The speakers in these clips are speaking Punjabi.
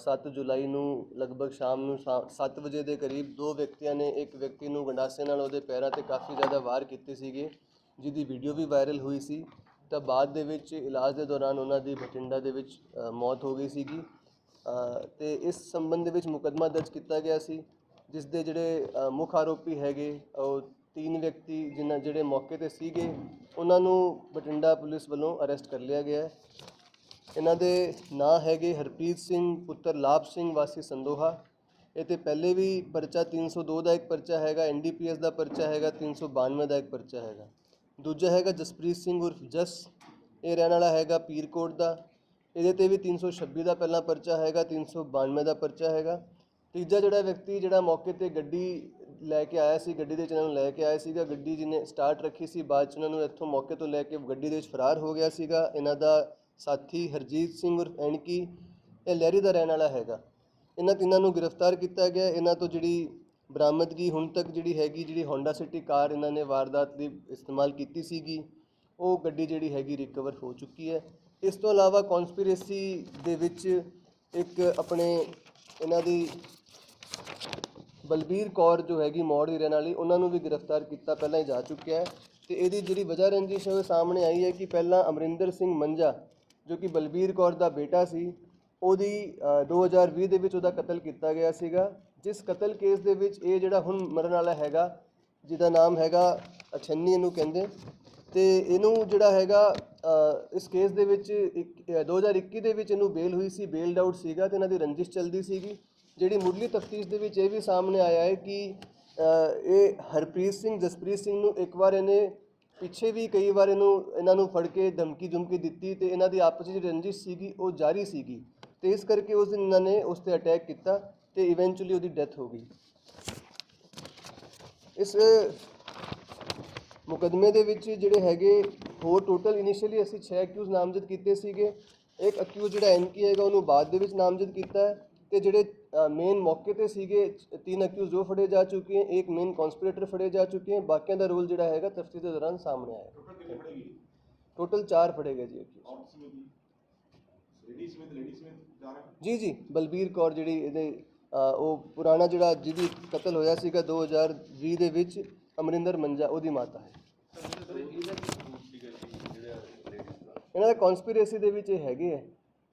7 ਜੁਲਾਈ ਨੂੰ ਲਗਭਗ ਸ਼ਾਮ ਨੂੰ 7 ਵਜੇ ਦੇ ਕਰੀਬ ਦੋ ਵਿਅਕਤੀਆਂ ਨੇ ਇੱਕ ਵਿਅਕਤੀ ਨੂੰ ਗੰਡਾਸੇ ਨਾਲ ਉਹਦੇ ਪੈਰਾਂ ਤੇ ਕਾਫੀ ਜ਼ਿਆਦਾ ਵਾਰ ਕੀਤੇ ਸੀਗੇ ਜਿਹਦੀ ਵੀਡੀਓ ਵੀ ਵਾਇਰਲ ਹੋਈ ਸੀ। ਤਾਂ ਬਾਅਦ ਦੇ ਵਿੱਚ ਇਲਾਜ ਦੇ ਦੌਰਾਨ ਉਹਨਾਂ ਦੀ ਬਠਿੰਡਾ ਦੇ ਵਿੱਚ ਮੌਤ ਹੋ ਗਈ ਸੀਗੀ। ਅ, ਤੇ ਇਸ ਸੰਬੰਧ ਦੇ ਵਿੱਚ ਮੁਕੱਦਮਾ ਦਰਜ ਕੀਤਾ ਗਿਆ ਸੀ ਜਿਸ ਦੇ ਜਿਹੜੇ ਮੁੱਖ ਆਰੋਪੀ ਹੈਗੇ ਉਹ ਤਿੰਨ ਵਿਅਕਤੀ ਜਿਨ੍ਹਾਂ ਜਿਹੜੇ ਮੌਕੇ ਤੇ ਸੀਗੇ ਉਹਨਾਂ ਨੂੰ ਬਠਿੰਡਾ ਪੁਲਿਸ ਵੱਲੋਂ ਅਰੈਸਟ ਕਰ ਲਿਆ ਗਿਆ ਇਹਨਾਂ ਦੇ ਨਾਂ ਹੈਗੇ ਹਰਪ੍ਰੀਤ ਸਿੰਘ, ਪੁੱਤਰ ਲਾਭ ਸਿੰਘ, ਵਾਸੀ ਸੰਦੋਹਾ। ਇਹ ਤੇ ਪਹਿਲੇ ਵੀ ਪਰਚਾ 302 ਦਾ ਇੱਕ ਪਰਚਾ ਹੈਗਾ ਐਨਡੀਪੀਐਸ ਦਾ ਪਰਚਾ ਹੈਗਾ 392 ਦਾ ਇੱਕ ਪਰਚਾ ਹੈਗਾ। ਦੂਜਾ ਹੈਗਾ ਜਸਪ੍ਰੀਤ ਸਿੰਘ ਉਰਫ ਜਸ। ਇਹ ਰਹਿਣ ਵਾਲਾ ਹੈਗਾ ਪੀਰਕੋਟ ਦਾ। ਇਹਦੇ ਤੇ ਵੀ 326 ਦਾ ਪਹਿਲਾ ਪਰਚਾ ਹੈਗਾ 392 ਦਾ ਪਰਚਾ ਹੈਗਾ। ਤੀਜਾ ਜਿਹੜਾ ਵਿਅਕਤੀ ਜਿਹੜਾ ਮੌਕੇ ਤੇ ਗੱਡੀ ਲੈ ਕੇ ਆਇਆ ਸੀ, ਗੱਡੀ ਦੇ ਵਿੱਚ ਇਹਨਾਂ ਨੂੰ ਲੈ ਕੇ ਆਇਆ ਸੀਗਾ, ਗੱਡੀ ਜਿਹਨੇ ਸਟਾਰਟ ਰੱਖੀ ਸੀ, ਬਾਅਦ ਚ ਉਹਨਾਂ ਨੂੰ ਇੱਥੋਂ ਮੌਕੇ ਤੋਂ ਲੈ ਕੇ ਗੱਡੀ ਦੇ ਵਿੱਚ ਫਰਾਰ ਹੋ ਗਿਆ ਸੀਗਾ। ਇਹਨਾਂ ਦਾ ਸਾਥੀ ਹਰਜੀਤ ਸਿੰਘ ਉਰਫ ਐਨਕੀ, ਇਹ ਲਹਿਰੀ ਦਾ ਰਹਿਣ ਵਾਲਾ ਹੈਗਾ। ਇਹਨਾਂ ਤਿੰਨਾਂ ਨੂੰ ਗ੍ਰਿਫਤਾਰ ਕੀਤਾ ਗਿਆ। ਇਹਨਾਂ ਤੋਂ ਜਿਹੜੀ ਬਰਾਮਦਗੀ ਹੁਣ ਤੱਕ ਜਿਹੜੀ ਹੈਗੀ, ਜਿਹੜੀ ਹੋਂਡਾ ਸਿਟੀ ਕਾਰ ਇਹਨਾਂ ਨੇ ਵਾਰਦਾਤ ਦੀ ਇਸਤੇਮਾਲ ਕੀਤੀ ਸੀਗੀ, ਉਹ ਗੱਡੀ ਜਿਹੜੀ ਹੈਗੀ ਰਿਕਵਰ ਹੋ ਚੁੱਕੀ ਹੈ। ਇਸ ਤੋਂ ਇਲਾਵਾ ਕਨਸਪੀਰੇਸੀ ਦੇ ਵਿੱਚ ਇੱਕ ਆਪਣੇ ਇਹਨਾਂ ਦੀ ਬਲਬੀਰ ਕੌਰ ਜੋ ਹੈਗੀ, ਮੌੜ ਦੀ ਰਹਿਣ ਵਾਲੀ, ਉਹਨਾਂ ਨੂੰ ਵੀ ਗ੍ਰਿਫਤਾਰ ਕੀਤਾ, ਪਹਿਲਾਂ ਹੀ ਜਾ ਚੁੱਕਿਆ ਹੈ। ਤੇ ਇਹਦੀ ਜਿਹੜੀ ਵਜ੍ਹਾ ਰੰਜਿਸ਼ ਹੈ, ਉਹ ਸਾਹਮਣੇ ਆਈ ਹੈ ਕਿ ਪਹਿਲਾਂ ਅਮਰਿੰਦਰ ਸਿੰਘ ਮੰਜਾ ਜੋ ਕਿ ਬਲਬੀਰ ਕੌਰ ਦਾ ਬੇਟਾ ਸੀ ਉਹਦੀ ਅ, 2020 ਦੇ ਵਿੱਚ ਉਹਦਾ ਕਤਲ ਕੀਤਾ ਗਿਆ ਸੀਗਾ। ਜਿਸ ਕਤਲ ਕੇਸ ਦੇ ਵਿੱਚ ਇਹ ਜਿਹੜਾ ਹੁਣ ਮਰਨ ਵਾਲਾ ਹੈਗਾ ਜਿਹਦਾ ਨਾਮ ਹੈਗਾ ਅਛੰਨੀ ਇਹਨੂੰ ਕਹਿੰਦੇ। ਤੇ ਇਹਨੂੰ ਜਿਹੜਾ ਹੈਗਾ ਇਸ ਕੇਸ ਦੇ ਵਿੱਚ ਇੱਕ- ਅ, 2021 ਦੇ ਵਿੱਚ ਇਹਨੂੰ ਬੇਲ ਹੋਈ ਸੀ ਬੇਲਡ ਆਊਟ ਸੀਗਾ ਤੇ ਇਹਨਾਂ ਦੀ ਰੰਜਿਸ਼ ਚੱਲਦੀ ਸੀਗੀ। ਜਿਹੜੀ ਮੁੱਢਲੀ ਤਫਤੀਸ਼ ਦੇ ਵਿੱਚ ਇਹ ਵੀ ਸਾਹਮਣੇ ਆਇਆ ਹੈ ਕਿ ਇਹ ਹਰਪ੍ਰੀਤ ਸਿੰਘ ਜਸਪ੍ਰੀਤ ਸਿੰਘ ਨੂੰ ਇੱਕ ਵਾਰ ਇਹਨੇ ਪਿੱਛੇ ਵੀ ਕਈ ਵਾਰ ਇਹਨੂੰ, ਇਹਨਾਂ ਨੂੰ ਫੜ ਕੇ ਧਮਕੀ ਧਮਕੀ ਦਿੱਤੀ ਤੇ ਇਹਨਾਂ ਦੀ ਆਪਸ ਵਿੱਚ ਰੰਜਿਸ਼ ਸੀਗੀ, ਉਹ ਜਾਰੀ ਸੀਗੀ। ਤੇ ਇਸ ਕਰਕੇ ਉਸ ਦਿਨ ਇਹਨਾਂ ਨੇ ਉਸ ਤੇ ਅਟੈਕ ਕੀਤਾ ਤੇ ਇਵੈਂਚੁਅਲੀ ਉਹਦੀ ਡੈਥ ਹੋ ਗਈ। ਇਸ ਮੁਕਦਮੇ ਦੇ ਵਿੱਚ ਜਿਹੜੇ ਹੈਗੇ, ਹੋਰ ਟੋਟਲ ਇਨੀਸ਼ੀਅਲੀ ਅਸੀਂ 6 ਅਕਿਊਜ਼ ਨਾਮਜ਼ਦ ਕੀਤੇ ਸੀਗੇ। ਇੱਕ ਅਕਿਊਜ਼ ਜਿਹੜਾ ਐਨਕੀ ਹੈਗਾ, ਉਹਨੂੰ ਬਾਅਦ ਦੇ ਵਿੱਚ ਨਾਮਜ਼ਦ ਕੀਤਾ ਹੈ ਤੇ ਜਿਹੜੇ ਮੇਨ ਮੌਕੇ ਤੇ ਸੀਗੇ ਤਿੰਨ ਅਕਿਊਜ਼ ਜੋ ਫੜੇ ਜਾ ਚੁੱਕੇ ਹਨ ਇੱਕ ਮੇਨ ਕਨਸਪੀਰੇਟਰ ਫੜੇ ਜਾ ਚੁੱਕੇ ਹਨ ਬਾਕੀਆਂ ਦਾ ਰੋਲ ਜਿਹੜਾ ਹੈਗਾ ਤਫਤੀਸ਼ ਦੇ ਦੌਰਾਨ ਸਾਹਮਣੇ ਆਇਆ ਟੋਟਲ ਕਿੰਨੇ ਫੜੇਗੀ ਟੋਟਲ 4 ਫੜੇ ਗਏ ਜੀ ਜਾ ਜੀ ਬਲਬੀਰ ਕੌਰ ਜਿਹੜੀ ਇਹਦੇ ਉਹ ਪੁਰਾਣਾ ਜਿਹੜਾ ਜਿਹਦੀ ਕਤਲ ਹੋਇਆ ਸੀਗਾ 2020 ਦੇ ਵਿੱਚ ਅਮਰਿੰਦਰ ਮੰਜਾ ਉਹਦੀ ਮਾਤਾ ਹੈ। ਇਹਨਾਂ ਦਾ ਕਨਸਪੀਰੇਸੀ ਦੇ ਵਿੱਚ ਇਹ ਹੈਗੇ ਹੈ।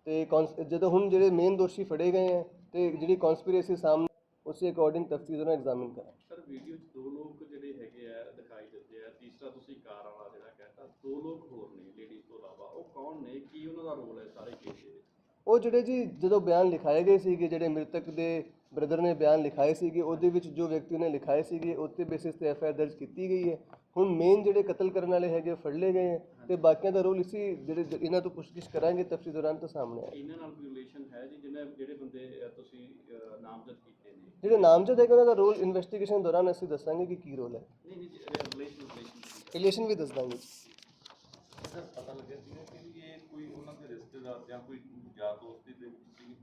ਤੇ ਜਦੋਂ ਹੁਣ ਜਿਹੜੇ ਮੇਨ ਦੋਸ਼ੀ ਫੜੇ ਗਏ ਹੈ ਤੇ ਜਿਹੜੀ ਕਨਸਪੀਰੇਸੀ ਸਾਹਮਣੇ ਉਸੇ ਅਕੋਰਡਿੰਗ ਤਫਤੀਸ਼ ਨੂੰ ਐਗਜ਼ਾਮਿਨ ਕਰਾਂ ਸਰ ਵੀਡੀਓ 'ਚ ਦੋ ਲੋਕ ਜਿਹੜੇ ਹੈਗੇ ਆ ਦਿਖਾਈ ਦਿੰਦੇ ਆ। ਤੀਸਰਾ ਤੁਸੀਂ ਕਾਰ ਵਾਲਾ ਜਿਹੜਾ ਕਹਿੰਦਾ ਦੋ ਲੋਕ ਹੋਰ ਨੇ ਲੇਡੀਜ਼ ਤੋਂ ਇਲਾਵਾ। ਉਹ ਕੌਣ ਨੇ? ਕੀ ਉਹਨਾਂ ਦਾ ਰੋਲ ਹੈ ਸਾਰੇ ਕੇਸ ਦੇ ਵਿੱਚ? ਉਹ ਜਿਹੜੇ ਜੀ ਜਦੋਂ ਬਿਆਨ ਲਿਖਾਏ ਗਏ ਸੀਗੇ ਜਿਹੜੇ ਮ੍ਰਿਤਕ ਦੇ ਬ੍ਰਦਰ ਨੇ ਬਿਆਨ ਲਿਖਾਏ ਸੀਗੇ ਉਹਦੇ ਵਿੱਚ ਜੋ ਵਿਅਕਤੀ ਨੇ ਲਿਖਾਏ ਸੀਗੇ ਉੱਤੇ ਬੇਸਿਸ ਤੇ ਐਫ ਆਈ ਆਰ ਦਰਜ ਕੀਤੀ ਗਈ ਹੈ। ਹੁਣ ਮੇਨ ਜਿਹੜੇ ਕਤਲ ਕਰਨ ਵਾਲੇ ਹੈਗੇ ਫੜ ਲਏ ਗਏ ਤੇ ਬਾਕੀਆਂ ਦਾ ਰੋਲ ਇਸੀ ਜਿਹੜੇ ਇਹਨਾਂ ਤੋਂ ਪੁੱਛਗਿੱਛ ਕਰਾਂਗੇ ਤਫਸੀਲ ਦੌਰਾਨ ਤਾਂ ਸਾਹਮਣੇ ਆਏਗਾ। ਇਹਨਾਂ ਨਾਲ ਕੋਈ ਰਿਲੇਸ਼ਨ ਹੈ ਜੀ ਜਿਹਨੇ ਜਿਹੜੇ ਬੰਦੇ ਅਹ, ਤੁਸੀਂ ਅਹ, ਨਾਮਜ਼ਦ ਕੀਤੇ ਨੇ? ਜਿਹੜੇ ਨਾਮਜ਼ਦ ਹੈਗੇ ਉਹਨਾਂ ਦਾ ਰੋਲ ਇਨਵੈਸਟੀਗੇਸ਼ਨ ਦੌਰਾਨ ਅਸੀਂ ਦੱਸਾਂਗੇ ਕਿ ਕੀ ਰੋਲ ਹੈ। ਨਹੀਂ ਨਹੀਂ ਰਿਲੇਸ਼ਨ ਰਿਲੇਸ਼ਨ ਰਿਲੇਸ਼ਨ ਵੀ ਦੱਸ ਦਾਂਗੇ। ਸਰ ਪਤਾ ਲੱਗਿਆ ਸੀ ਕਿ ਇਹ ਕੋਈ ਉਹਨਾਂ ਦੇ ਰਿਸ਼ਤੇਦਾਰ ਜਾਂ ਕੋਈ ਯਾਰ ਦੋਸਤੀ ਦੇ ਵਿੱਚ ਸੀ।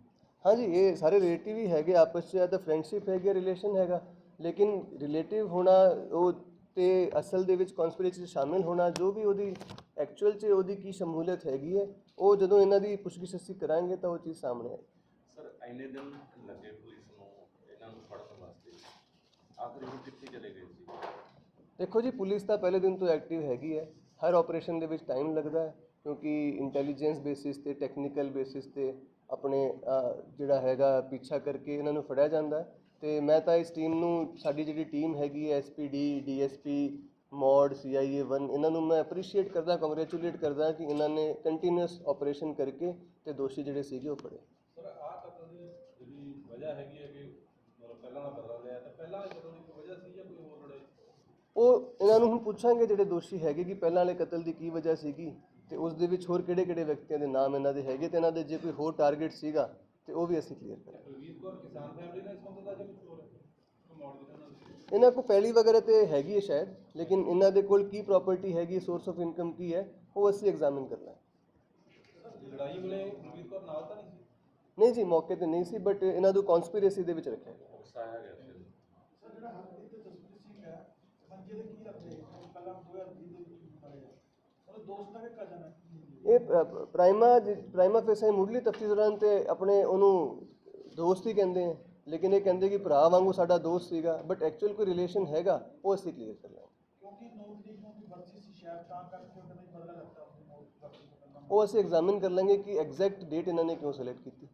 ਹਾਂਜੀ ਇਹ ਸਾਰੇ ਰਿਲੇਟਿਵ ਹੀ ਹੈਗੇ ਆਪਸ 'ਚ ਜਾਂ ਤਾਂ ਫਰੈਂਡਸ਼ਿਪ ਹੈਗੀ ਰਿਲੇਸ਼ਨ ਹੈਗਾ। ਲੇਕਿਨ ਰਿਲੇਟਿਵ ਹੋਣਾ ਉਹ ਤੇ ਅਸਲ ਦੇ ਵਿੱਚ ਕਨਸਪੀਰੇਸੀ 'ਚ ਸ਼ਾਮਿਲ ਹੋਣਾ ਜੋ ਵੀ ਉਹਦੀ ਐਕਚੁਅਲ 'ਚ ਉਹਦੀ ਕੀ ਸ਼ਮੂਲੀਅਤ ਹੈਗੀ ਹੈ ਉਹ ਜਦੋਂ ਇਹਨਾਂ ਦੀ ਪੁੱਛਗਿੱਛ ਅਸੀਂ ਕਰਾਂਗੇ ਤਾਂ ਉਹ ਚੀਜ਼ ਸਾਹਮਣੇ ਆਏਗੀ। ਸਰ ਇੰਨੇ ਦਿਨ ਲੱਗੇ ਪੁਲਿਸ ਨੂੰ ਇਹਨਾਂ ਨੂੰ ਫੜਨ ਵਾਸਤੇ। ਆਖਰ ਇਹ ਕਿੱਥੇ ਚਲੇ ਗਏ ਸੀ? ਦੇਖੋ ਜੀ ਪੁਲਿਸ ਤਾਂ ਪਹਿਲੇ ਦਿਨ ਤੋਂ ਐਕਟਿਵ ਹੈਗੀ ਹੈ। ਹਰ ਆਪਰੇਸ਼ਨ ਦੇ ਵਿੱਚ ਟਾਈਮ ਲੱਗਦਾ ਹੈ ਕਿਉਂਕਿ ਇੰਟੈਲੀਜੈਂਸ ਬੇਸਿਸ ਤੇ ਟੈਕਨੀਕਲ ਬੇਸਿਸ ਤੇ ਆਪਣੇ ਜਿਹੜਾ ਹੈਗਾ ਪਿੱਛਾ ਕਰਕੇ ਇਹਨਾਂ ਨੂੰ ਫੜਿਆ ਜਾਂਦਾ ਹੈ। ਤੇ ਮੈਂ ਤਾਂ ਇਸ ਟੀਮ ਨੂੰ ਸਾਡੀ ਜਿਹੜੀ ਟੀਮ ਹੈਗੀ ਹੈ ਐਸਪੀਡੀ ਡੀਐਸਪੀ ਮੋਡ ਸੀਆਈਏ 1 ਇਹਨਾਂ ਨੂੰ ਮੈਂ ਅਪਰੀਸ਼ੀਏਟ ਕਰਦਾ ਕੰਗ੍ਰੈਚੁਲੇਟ ਕਰਦਾ ਕਿ ਇਹਨਾਂ ਨੇ ਕੰਟੀਨਿਊਸ ਆਪਰੇਸ਼ਨ ਕਰਕੇ ਤੇ ਦੋਸ਼ੀ ਜਿਹੜੇ ਸੀਗੇ ਉਹ ਫੜੇ। ਸਰ ਆਹ ਕਤਲ ਦੀ ਜਿਹੜੀ ਵਜ੍ਹਾ ਹੈਗੀ ਹੈ ਕਿ ਮਤਲਬ ਪਹਿਲਾਂ ਦਾ ਬਦਲ ਲਿਆ ਤੇ ਪਹਿਲਾਂ ਵਾਲੇ ਕਤਲ ਦੀ ਕੋਈ ਵਜ੍ਹਾ ਸੀ ਜਾਂ ਕੋਈ ਹੋਰ ਲੜਾਈ? ਉਹ ਇਹਨਾਂ ਨੂੰ ਹੁਣ ਪੁੱਛਾਂਗੇ ਜਿਹੜੇ ਦੋਸ਼ੀ ਹੈਗੇ ਕਿ ਪਹਿਲਾਂ ਵਾਲੇ ਕਤਲ ਦੀ ਕੀ ਵਜ੍ਹਾ ਸੀਗੀ ਤੇ ਉਸ ਦੇ ਵਿੱਚ ਹੋਰ ਕਿਹੜੇ-ਕਿਹੜੇ ਵਿਅਕਤੀਆਂ ਦੇ ਨਾਮ ਇਹਨਾਂ ਦੇ ਹੈਗੇ ਤੇ ਇਹਨਾਂ ਦੇ ਜੇ ਕੋਈ ਹੋਰ ਟਾਰਗੇਟ ਸੀਗਾ ਤੇ ਉਹ ਵੀ ਅਸੀਂ ਕਲੀਅਰ ਕਰਾਂਗੇ। ਕੁਲਵੀਰ ਕੌਰ ਕਿਸਾਨ ਫੈਮਿਲੀ ਨਾਲ ਸੰਬੰਧਿਤ ਆ ਜਾਂ ਕੁਝ ਹੋਰ ਹੈ ਕੋਈ ਮੋੜ ਦੇ ਨਾਲ ਇਹਨਾਂ ਕੋਲ ਪਹਿਲੀ ਵਗੈਰਾ ਤੇ ਹੈਗੀ ਹੈ ਸ਼ਾਇਦ, ਲੇਕਿਨ ਇਹਨਾਂ ਦੇ ਕੋਲ ਕੀ ਪ੍ਰਾਪਰਟੀ ਹੈਗੀ ਸੋਰਸ ਆਫ ਇਨਕਮ ਕੀ ਹੈ, ਉਹ ਅਸੀਂ ਐਗਜ਼ਾਮਿਨ ਕਰਨਾ ਹੈ। ਲੜਾਈ ਵੇਲੇ ਕੁਲਵੀਰ ਕੌਰ ਨਾਲ ਤਾਂ ਨਹੀਂ ਨਹੀਂ ਜੀ, ਮੌਕੇ ਤੇ ਨਹੀਂ ਸੀ ਬਟ ਇਹਨਾਂ ਨੂੰ ਕਨਸਪੀਰੇਸੀ ਦੇ ਵਿੱਚ ਰੱਖਿਆ ਗਿਆ। ਉਕਸਾਇਆ ਗਿਆ ਸੀ ਸਰ ਜਿਹੜਾ ਹਰਪ੍ਰੀਤ ਤੇ ਜਸਪ੍ਰੀਤ ਸਿੰਘ ਹੈ ਮੰਜੇ ਦੇ ਕੀ ਰੱਖਦੇ ਪਹਿਲਾਂ 2020 ਦੇ ਵਿੱਚ ਮਾਰੇ ਆ ਉਹਦੇ ਦੋਸਤ ਕਜ਼ਨ ਹੈ ਇਹ ਪ੍ਰਾਈਮਾ ਪ੍ਰਾਈਮਾ ਫੇਸ ਹੈ ਮੁੱਢਲੀ ਤਫਤੀਸ਼ ਦੌਰਾਨ ਤੇ ਆਪਣੇ ਉਹਨੂੰ ਦੋਸਤ ਹੀ ਕਹਿੰਦੇ ਆ। ਲੇਕਿਨ ਇਹ ਕਹਿੰਦੇ ਕਿ ਭਰਾ ਵਾਂਗੂ ਸਾਡਾ ਦੋਸਤ ਸੀਗਾ ਬਟ ਐਕਚੁਅਲ ਕੋਈ ਰਿਲੇਸ਼ਨ ਹੈਗਾ ਉਹ ਅਸੀਂ ਕਲੀਅਰ ਕਰ ਲਾਂਗੇ ਕਿਉਂਕਿ 9 ਤਰੀਕ ਨੂੰ ਵੀ ਵਰਸੀ ਸੀ ਸ਼ਾਇਦ ਤਾਂ ਕਰਕੇ ਉਹਨਾਂ ਨੇ ਬਦਲਾ ਲੱਗਦਾ ਆਪਣੀ ਮੌਤ ਵਰਸੀ ਤੋਂ ਪਹਿਲਾਂ ਉਹ ਅਸੀਂ ਐਗਜ਼ਾਮਿਨ ਕਰ ਲਾਂਗੇ ਕਿ ਐਗਜ਼ੈਕਟ ਡੇਟ ਇਹਨਾਂ ਨੇ ਕਿਉਂ ਸਿਲੈਕਟ ਕੀਤੀ